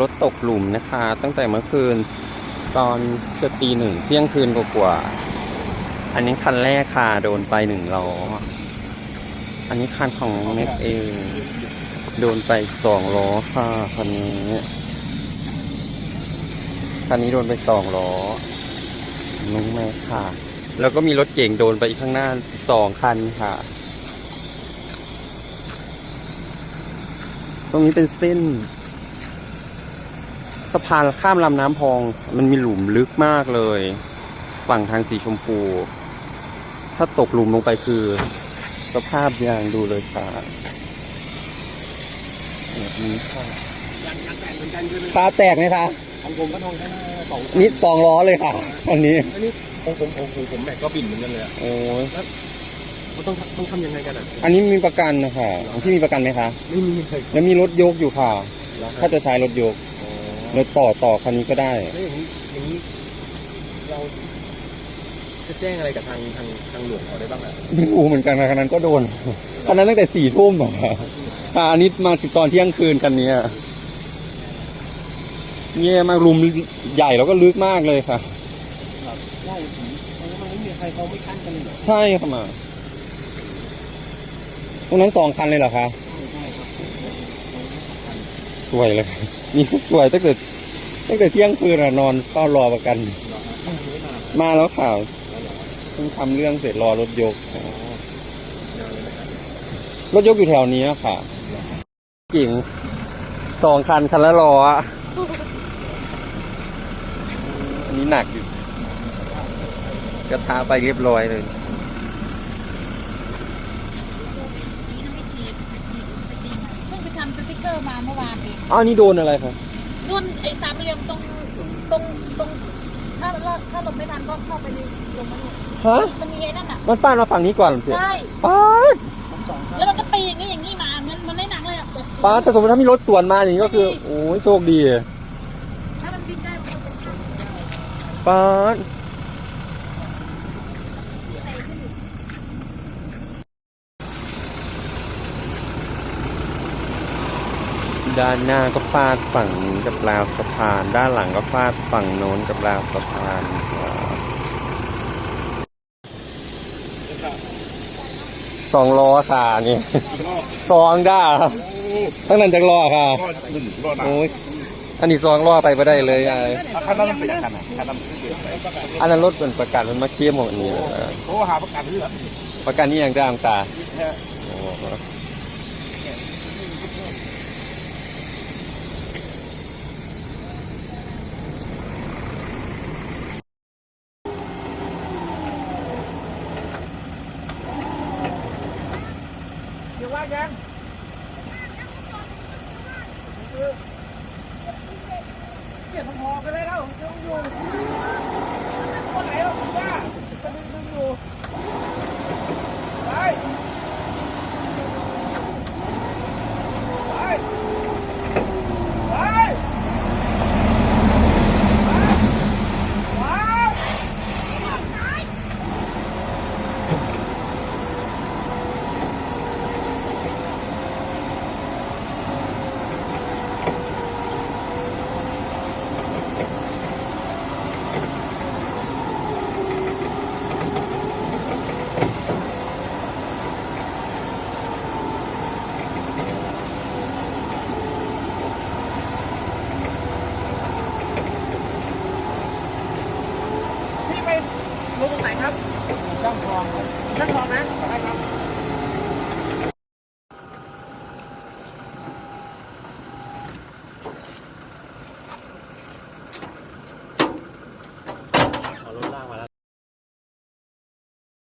รถตกหลุมนะคะ ตั้งแต่เมื่อคืนตอนจะตีหนึ่งเที่ยงคืนกว่าๆอันนี้คันแรกค่ะโดนไปหนึ่งล้อ อันนี้คันของเม็กเองโดนไปสองล้อค่ะคันนี้คันนี้โดนไปสองล้อนุ้งแม่ค่ะ แล้วก็มีรถเก่งโดนไปอีกข้างหน้าสองคันค่ะ ตรงนี้เป็นเส้น สะพานข้ามลำน้ำพอง มันมีหลุมลึกมากเลย ฝั่งทางสีชมพู ถ้าตกหลุมลงไปคือ สภาพอย่างดูเลยค่ะแบบนี้ค่ะยางยางแตกเหมือนกันใช่ไหมตาแตกไหมคะของผมก็ทองแค่สองนี่สองล้อเลยค่ะอันนี้อันนี้ของผมของผมผมแบกก็บินเหมือนกันเลยอะโอ้ยมันต้องต้องทำยังไงกันอะอันนี้มีประกันนะคะของที่มีประกันไหมคะ ไม่มีเลยแล้วมีรถยกอยู่ค่ะแล้วถ้าจะใช้รถยก รถต่อต่อคันนี้ก็ได้แล้วอย่างนี้อย่างนี้ เราจะแจ้งอะไรกับทางทางทางหลวงเขาได้บ้างอะไม่รู้เหมือนกันนะคันนั้นก็โดนคันนั้นตั้งแต่สี่ทุ่มอะอะอันนี้มาสิบตอนเที่ยงคืนกันเนี้ยเย่มากรุมใหญ่แล้วก็ลึกมากเลยค่ะใช่มันไม่มีใครเขาไม่ขั้นกันเลยเหรอใช่ค่ะมาตรงนั้นสองคันเลยเหรอคะใช่ครับส วยเลย นี่สวยตั้งแต่ตั้งแต่เที่ยงคืนอะนอนเฝ้ารอประกัน มาแล้วข่าวเพิ่งทำเรื่องเสร็จรอรถยก รถยกอยู่แถวนี้อะค่ะกิ่งสองคันคันละล้ออะอันนี้หนักอยู่กระทะไปเรียบร้อยเลย เพิ่งไป ทำสติกเกอร์มาเมื่อวานเองอ้าวนี่โดนอะไรครับนุ่นไอ้สามเหลี่ยมตรงตรงตรงถ้าถ้าถ้าลงไม่ทันก็เข้าไปในลงมาเนี่ยฮะ มันมีไอ้นั่นอะ มันฟาดมาฝั่งนี้ก่อนเจ๊ใช่ป้าดแล้วมันก็ตีอย่างนี้อย่างนี้มาเหมือนมันได้หนังเลยอะป้าดถ้าสมมติถ้ามีรถสวนมาอย่างนี้ก็คือโอ้ยโชคดีถ้ามันบินได้มันก็เป็นข้างป้าด ด้านหน้าก็ฟาดฝั่งนี้กับราวสะพาน ด้านหลังก็ฟาดฝั่งโน้นกับราวสะพานครับสองล้อค่ะนี่สองด้าทั้งนั้นจักล้อค่ะก็หนึ่งรอดโอ้ยอันนี้สองล้อไปไม่ได้เลยไอ้คันนั้นมันเป็นคันไหนคันนั้นคืออะไรอันนั้นรถเป็นประกันมันมาเคียมของอันนี้เออโทรหาประกันเรื่องประกันนี่ยังได้อังตา ยังเกียวว่ายันี่ยพอกันเลยแล้วยังอยู่คนไหนเราคุณว่าจะดึงดึงอยู่ไป ช่างทองช่างทองนะไห้ครับ